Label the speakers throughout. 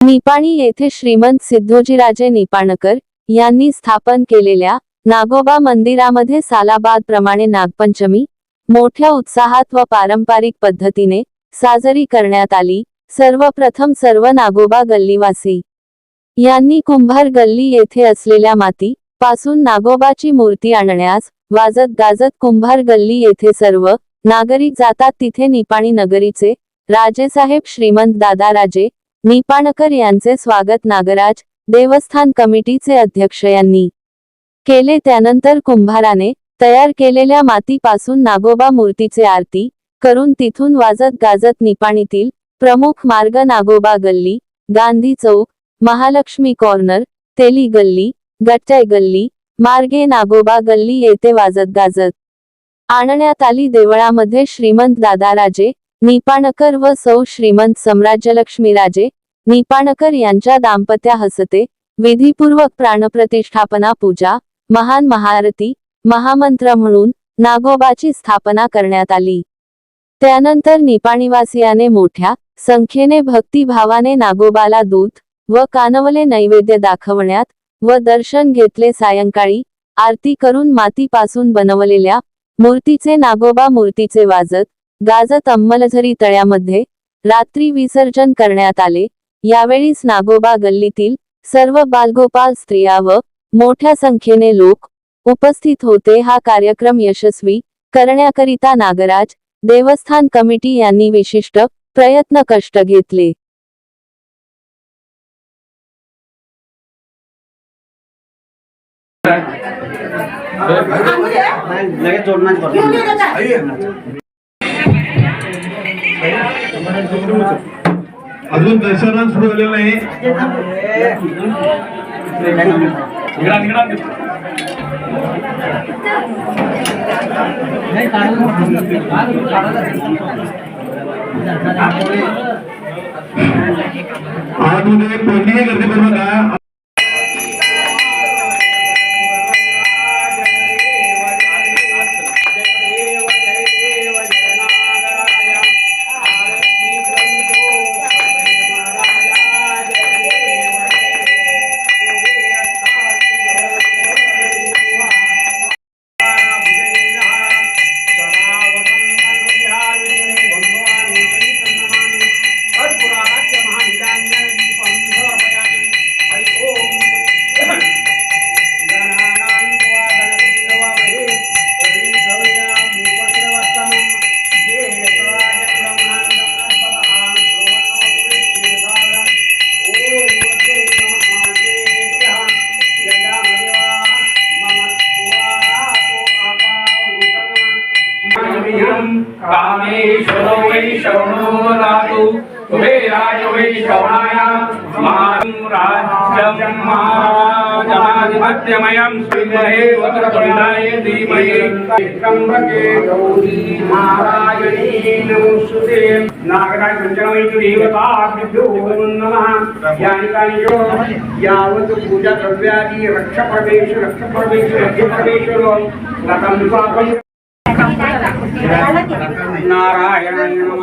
Speaker 1: निपाणी येथे श्रीमंत सिद्धोजीराजे निपाणकर यांनी स्थापन केलेल्या नागोबा मंदिरामध्ये सालाबाद प्रमाणे नागपंचमी मोठ्या उत्साहात व पारंपरिक पद्धतीने साजरी करण्यात आली. सर्वप्रथम सर्व नागोबा गल्लीवासी यांनी कुंभार गल्ली येथे असलेल्या माती पासून नागोबाची मूर्ती आणण्यास वाजत गाजत कुंभार गल्ली येथे सर्व नागरिक जातात. तिथे निपाणी नगरीचे राजेसाहेब श्रीमंत दादाराजे निपाणकर यांचे स्वागत नागराज देवस्थान कमिटीचे अध्यक्ष यांनी केले. त्यानंतर कुंभाराने तयार केलेल्या मातीपासून नागोबा मूर्तीचे आरती करून तिथून वाजत गाजत निपाणीतील प्रमुख मार्ग नागोबा गल्ली गांधी चौक महालक्ष्मी कॉर्नर तेली गल्ली गट्टाय गल्ली मार्गे नागोबा गल्ली येथे वाजत गाजत. आणण्यात आली देवळामध्ये श्रीमंत दादाराजे निपाणकर व सौ श्रीमंत सम्राज्यलक्ष्मी राजे निपाणकर यांच्या दाम्पत्या हसते विधीपूर्वक प्राणप्रतिष्ठापना पूजा महान महारती महामंत्र म्हणून नागोबाची स्थापना करण्यात आली. त्यानंतर निपाणीवासियाने मोठ्या संख्येने भक्तिभावाने नागोबाला दूध व कानवले नैवेद्य दाखवण्यात व दर्शन घेतले. सायंकाळी आरती करून मातीपासून बनवलेल्या मूर्तीचे नागोबा मूर्तीचे वाजत गाजत अंमलझरी तळ्यामध्ये रात्री विसर्जन करण्यात आले. यावेळीस नागोबा गल्लीतील सर्व बालगोपाल स्त्रिया व मोठ्या संख्येने लोक उपस्थित होते. हा कार्यक्रम यशस्वी करण्याकरिता नागराज देवस्थान कमिटी यांनी विशिष्ट प्रयत्न कष्ट घेतले.
Speaker 2: लगेच जोडणार
Speaker 3: अजून दर्शन सुरू झालेलं नाही. आतमध्ये कोणतीही गर्दी करू नका.
Speaker 4: कामेश्वरो वै श्रवणो दातु कुबेराय वै श्रवणाय महां श्रीमहे वक्रतुण्डाय त्र्यम्बके गौरी नारायणी नमोस्तुते देवता भ्यो नमः यावत् पूजा द्रव्यादि रक्ष परमेश रक्ष परमेश నారాయణ నమ.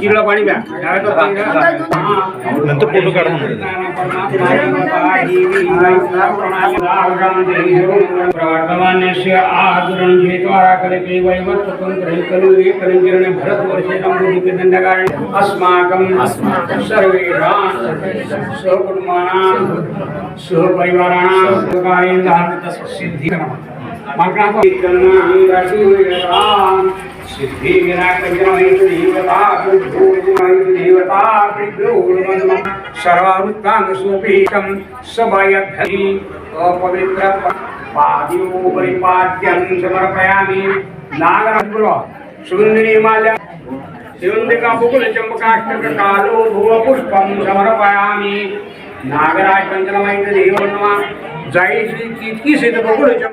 Speaker 4: चिरला पाणी.
Speaker 3: नंतर फोटो काढा
Speaker 4: प्रवर्तमानस्य आदुरं जेत्वारा कलिते वैवत्वतन्त्रं अस्माकं सर्वेषां स्वकुटुम्बानां स्वपरिवाराणां सुखायेन्द्रासिद्धि सिद्धि देवता देवता सर्वावृत्तां स्वपीठं सभयद्धि अपवित्र पादियोपरिपाद्यं समर्पयामि। नागरपुर सुन्दरीमाल्या शिवन्दिका बुकुलचम्पकाष्टक कालो भुव पुष्पं समर्पयामि। नागराज पंचनमैत देव नमः। तितकी सिद्ध बकुलचम्प